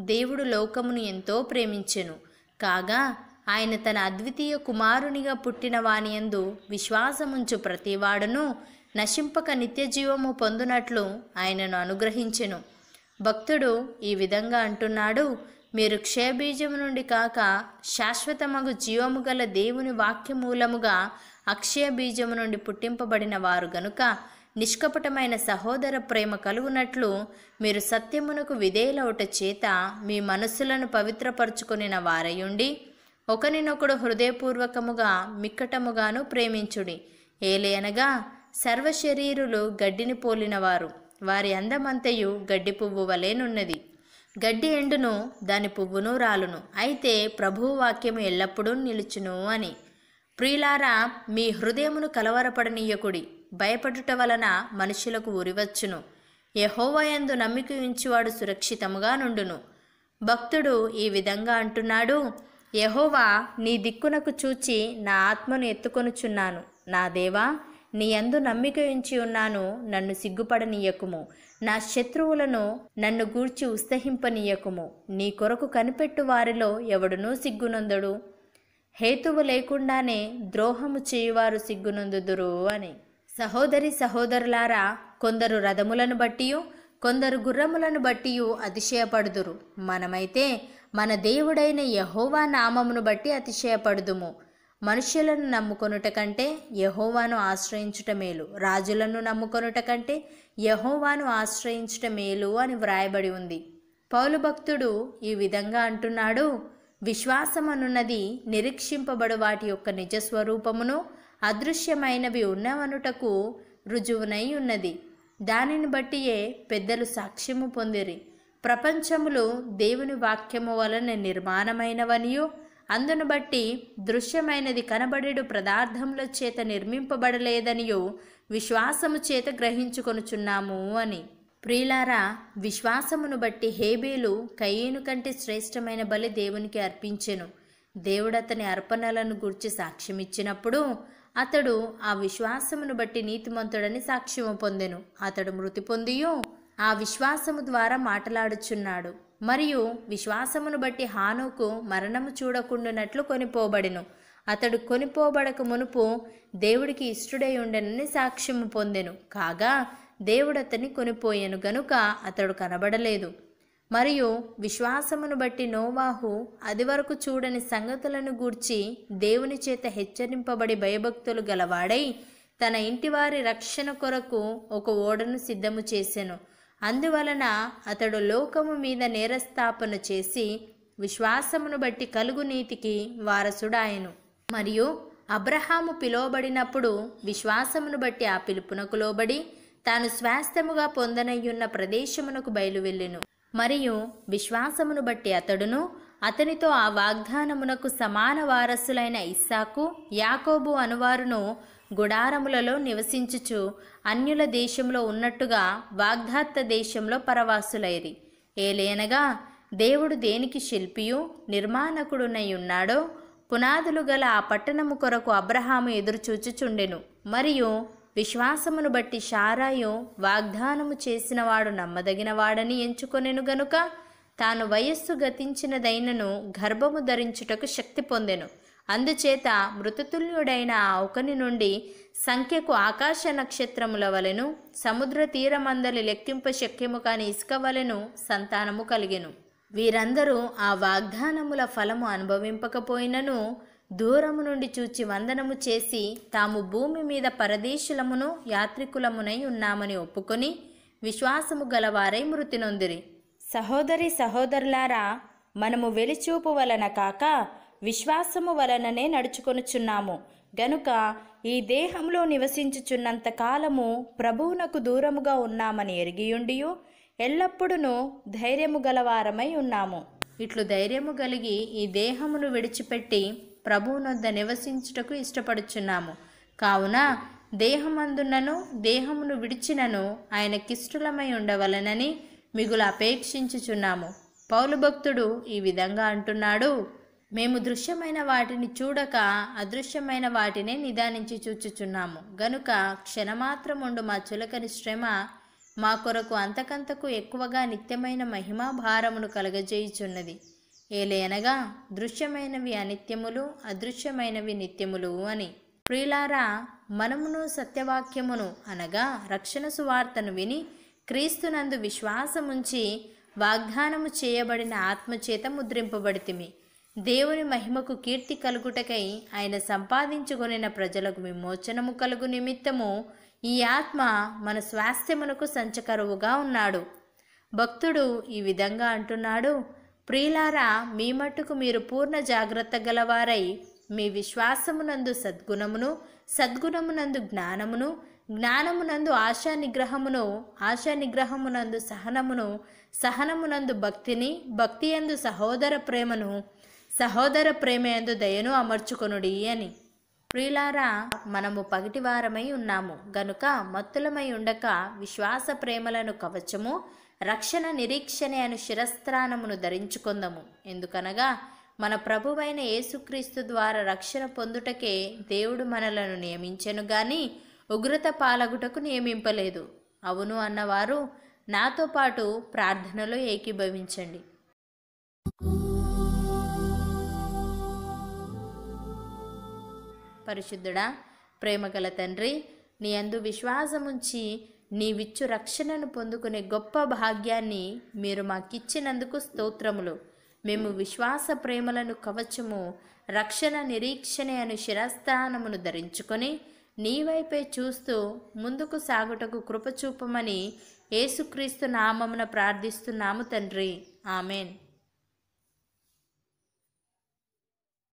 దేవుడు లోకమును ఎంతో ప్రేమించెను. కాగా ఆయన తన అద్వితీయ కుమారునిగా పుట్టిన వానియందు విశ్వాసముంచు ప్రతివాడును నశింపక నిత్యజీవము పొందునట్లు ఆయనను అనుగ్రహించెను. భక్తుడు ఈ విధంగా అంటున్నాడు మీరు క్షయబీజము నుండి కాక శాశ్వతమగు జీవము గల దేవుని వాక్యమూలముగా అక్షయ బీజము నుండి పుట్టింపబడిన వారు గనుక నిష్కపటమైన సహోదర ప్రేమ కలుగునట్లు మీరు సత్యమునకు విధేయులవుట చేత మీ మనస్సులను పవిత్రపరుచుకునిన వారయుండి ఒకరినొకడు హృదయపూర్వకముగా మిక్కటముగాను ప్రేమించుడి. ఏలేనగా సర్వశరీరులు గడ్డిని పోలినవారు. వారి అందమంతయు గడ్డి పువ్వు వలెనున్నది గడ్డి ఎండును దాని పువ్వును రాలును. అయితే ప్రభువు వాక్యము ఎల్లప్పుడూ నిలుచును అని. ప్రియులారా మీ హృదయమును కలవరపడనీయకుడి భయపడుట వలన మనుషులకు ఉరివచ్చును. యహోవయందు నమ్మిక ఉంచువాడు సురక్షితముగా నుండును. భక్తుడు ఈ విధంగా అంటున్నాడు యహోవా నీ దిక్కునకు చూచి నా ఆత్మను ఎత్తుకొనుచున్నాను. నా దేవా నీ యందు నమ్మిక ఉంచి ఉన్నాను నన్ను సిగ్గుపడనీయకుము. నా శత్రువులను నన్ను గూర్చి ఉత్సహింపనీయకుము నీ కొరకు కనిపెట్టు వారిలో ఎవడునూ సిగ్గునందడు. హేతువు లేకుండానే ద్రోహము చేయువారు సిగ్గునందుదురు అని. సహోదరి సహోదరులారా కొందరు రథములను బట్టియు కొందరు గుర్రములను బట్టియు అతిశయపడుదురు. మనమైతే మన దేవుడైన యహోవా నామమును బట్టి అతిశయపడుదుము. మనుష్యులను నమ్ముకొనుట కంటే యహోవాను ఆశ్రయించుట మేలు. రాజులను నమ్ముకొనుట కంటే యహోవాను ఆశ్రయించుట మేలు అని వ్రాయబడి ఉంది. పౌలు భక్తుడు ఈ విధంగా అంటున్నాడు విశ్వాసమనున్నది నిరీక్షింపబడు వాటి యొక్క నిజ స్వరూపమును అదృశ్యమైనవి ఉన్నవనుటకు రుజువునై ఉన్నది. దానిని బట్టియే పెద్దలు సాక్ష్యము పొందిరి. ప్రపంచములు దేవుని వాక్యము వలన నిర్మాణమైనవనియు అందును బట్టి దృశ్యమైనది కనబడేడు పదార్థముల చేత నిర్మింపబడలేదనియు విశ్వాసము చేత గ్రహించుకొనుచున్నాము అని. ప్రియులారా విశ్వాసమును బట్టి హేబేలు కయ్యేను కంటే శ్రేష్టమైన బలి దేవునికి అర్పించెను. దేవుడు అతని అర్పణలను గుర్చి సాక్ష్యమిచ్చినప్పుడు అతడు ఆ విశ్వాసమును బట్టి నీతిమంతుడని సాక్ష్యము పొందెను. అతడు మృతి పొందియు ఆ విశ్వాసము ద్వారా మాటలాడుచున్నాడు. మరియు విశ్వాసమును బట్టి హానుకు మరణము చూడకుండానట్లు కొనిపోబడెను. అతడు కొనిపోబడక మునుపు దేవుడికి ఇష్టడై ఉండెనని సాక్ష్యము పొందెను. కాగా దేవుడతని కొనిపోయాను కొనిపోయెను గనుక అతడు కనబడలేదు. మరియు విశ్వాసమును బట్టి నోవాహు అది వరకు చూడని సంగతులను గూర్చి దేవుని చేత హెచ్చరింపబడి భయభక్తులు గలవాడై తన ఇంటివారి రక్షణ కొరకు ఒక ఓడను సిద్ధము చేసెను. అందువలన అతడు లోకము మీద నేరస్థాపన చేసి విశ్వాసమును బట్టి కలుగు నీతికి వారసుడాయను. మరియు అబ్రహాము పిలువబడినప్పుడు విశ్వాసమును బట్టి ఆ పిలుపునకు లోబడి తాను స్వాస్థ్యముగా పొందనయ్యున్న ప్రదేశమునకు బయలువెళ్ళెను. మరియు విశ్వాసమును బట్టి అతడును అతనితో ఆ వాగ్దానమునకు సమాన వారసులైన ఇస్సాకు యాకోబు అనువారును గుడారములలో నివసించుచు అన్యుల దేశంలో ఉన్నట్టుగా వాగ్దాత్త దేశంలో పరవాసులైరి. ఏలేనగా దేవుడు దేనికి శిల్పియు నిర్మాణకుడునై ఉన్నాడో పునాదులు గల ఆ పట్టణము కొరకు అబ్రహాము ఎదురుచూచుచుండెను. మరియు విశ్వాసమును బట్టి షారాయు వాగ్దానము చేసినవాడు నమ్మదగినవాడని ఎంచుకొనెను గనుక తాను వయస్సు గతించినదైనను గర్భము ధరించుటకు శక్తి పొందెను. అందుచేత మృతతుల్యుడైన ఆ ఒకని నుండి సంఖ్యకు ఆకాశ నక్షత్రముల వలెను సముద్ర తీరమందలి లెక్కింప శక్యము కాని ఇసుక వలెను సంతానము కలిగెను. వీరందరూ ఆ వాగ్దానముల ఫలము అనుభవింపకపోయినను దూరము నుండి చూచి వందనము చేసి తాము భూమి మీద పరదేశులమును యాత్రికులమునై ఉన్నామని ఒప్పుకొని విశ్వాసము గలవారై మృతి నొందిరి సహోదరి సహోదరులారా మనము వెలిచూపు వలన కాక విశ్వాసము వలననే నడుచుకొనుచున్నాము. గనుక ఈ దేహంలో నివసించుచున్నంత కాలము ప్రభువునకు దూరముగా ఉన్నామని ఎరిగియుండియు ఎల్లప్పుడూ ధైర్యము గలవారమై ఉన్నాము. ఇట్లు ధైర్యము కలిగి ఈ దేహమును విడిచిపెట్టి ప్రభువునొద్ద నివసించుటకు ఇష్టపడుచున్నాము. కావున దేహమందున్నను దేహమును విడిచినను ఆయన కిష్టులమై ఉండవలనని మిగులు అపేక్షించుచున్నాము. పౌలు భక్తుడు ఈ విధంగా అంటున్నాడు. మేము దృశ్యమైన వాటిని చూడక అదృశ్యమైన వాటినే నిదానించి చూచుచున్నాము. గనుక క్షణమాత్రముండు మా చులకని శ్రమ మా కొరకు అంతకంతకు ఎక్కువగా నిత్యమైన మహిమా భారమును కలగజేయుచున్నది. ఏలేనగా దృశ్యమైనవి అనిత్యములు అదృశ్యమైనవి నిత్యములు అని. ప్రియులారా మనమును సత్యవాక్యమును అనగా రక్షణ సువార్తను విని క్రీస్తునందు విశ్వాసముంచి వాగ్దానము చేయబడిన ఆత్మచేత ముద్రింపబడితిమి. దేవుని మహిమకు కీర్తి కలుగుటకై ఆయన సంపాదించుకొనిన ప్రజలకు విమోచనము కలుగు నిమిత్తము ఈ ఆత్మ మన స్వాస్థ్యమునకు సంచకరువుగా ఉన్నాడు. భక్తుడు ఈ విధంగా అంటున్నాడు ప్రియులారా మీ మట్టుకు మీరు పూర్ణ జాగ్రత్త గలవారై మీ విశ్వాసమునందు సద్గుణమును సద్గుణమునందు జ్ఞానమును జ్ఞానమునందు ఆశా నిగ్రహమును ఆశా నిగ్రహమునందు సహనమును సహనమునందు భక్తిని భక్తి యందు సహోదర ప్రేమను సహోదర ప్రేమ యందు దయను అమర్చుకొనుడి అని. ప్రియులారా మనము పగిటివారమై ఉన్నాము. గనుక మత్తులమై ఉండక విశ్వాస ప్రేమలను కవచము రక్షణ నిరీక్షణ అను శిరస్త్రానమును ధరించుకుందము. ఎందుకనగా మన ప్రభువైన యేసుక్రీస్తు ద్వారా రక్షణ పొందుటకే దేవుడు మనలను నియమించెను గాని ఉగ్రత పాలగుటకు నియమింపలేదు. అవును అన్నవారు నాతో పాటు ప్రార్థనలో ఏకీభవించండి. పరిశుద్ధుడా ప్రేమగల తండ్రి నీ అందు విశ్వాసముంచి నీవిచ్చు రక్షణను పొందుకునే గొప్ప భాగ్యాన్ని మీరు మాకిచ్చినందుకు స్తోత్రములు. మేము విశ్వాస ప్రేమలను కవచము రక్షణ నిరీక్షణే అను శిరస్థానమును ధరించుకొని నీ వైపే చూస్తూ ముందుకు సాగుటకు కృపచూపమని యేసుక్రీస్తు నామమున ప్రార్థిస్తున్నాము తండ్రి. ఆమెన్.